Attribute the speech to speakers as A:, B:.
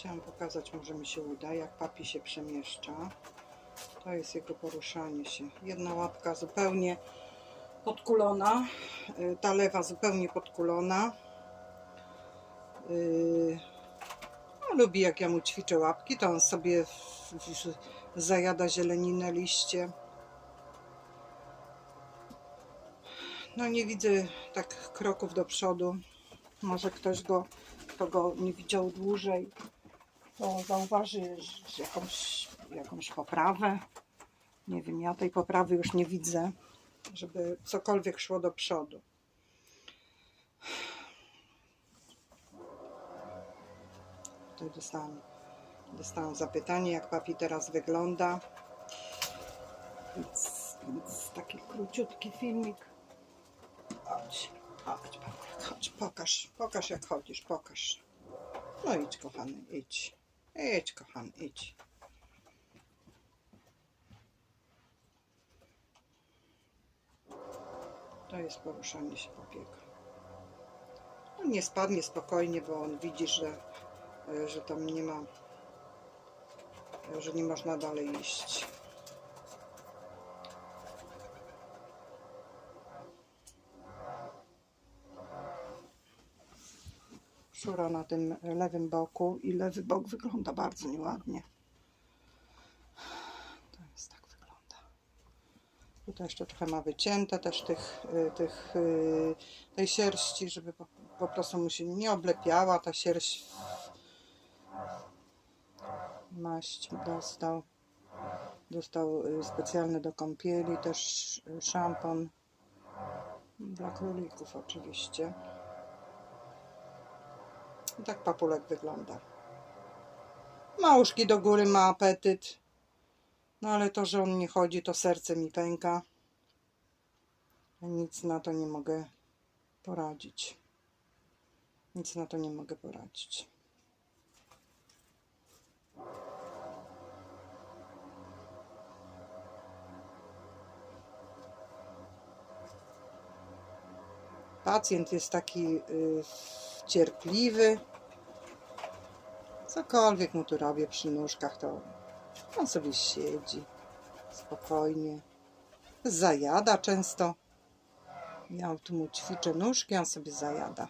A: Chciałam pokazać, może mi się uda, jak papi się przemieszcza. To jest jego poruszanie się. Jedna łapka zupełnie podkulona, y, ta lewa zupełnie podkulona. Yy, no, lubi jak ja mu ćwiczę łapki, to on sobie zajada zieleninę, liście. No nie widzę tak kroków do przodu. Może ktoś go, kto go nie widział dłużej, to zauważy jakąś, jakąś poprawę. Nie wiem, ja tej poprawy już nie widzę, żeby cokolwiek szło do przodu. Tutaj dostałam, dostałam zapytanie, jak papi teraz wygląda. Więc, więc taki króciutki filmik. Chodź, chodź, chodź, pokaż, pokaż jak chodzisz, pokaż. No idź, kochany, idź. Idź, kochany, idź. To jest poruszanie się papiego. On nie spadnie spokojnie, bo on widzi, że, e, że tam nie ma, e, że nie można dalej iść. Szura na tym lewym boku i lewy bok wygląda bardzo nieładnie. To jest tak wygląda. Tutaj jeszcze trochę ma wycięte też tych, y, tych, y, tej sierści, żeby po, po prostu mu się nie oblepiała ta sierść. Maść dostał. Dostał y, specjalny do kąpieli, też szampon dla królików oczywiście. I tak papulek wygląda. Ma uszki do góry, ma apetyt. No ale to, że on nie chodzi, to serce mi pęka. Nic na to nie mogę poradzić. Nic na to nie mogę poradzić. Pacjent jest taki y, cierpliwy. Cokolwiek mu tu robię przy nóżkach, to on sobie siedzi spokojnie. Zajada często. Ja tu mu ćwiczę nóżki, on sobie zajada.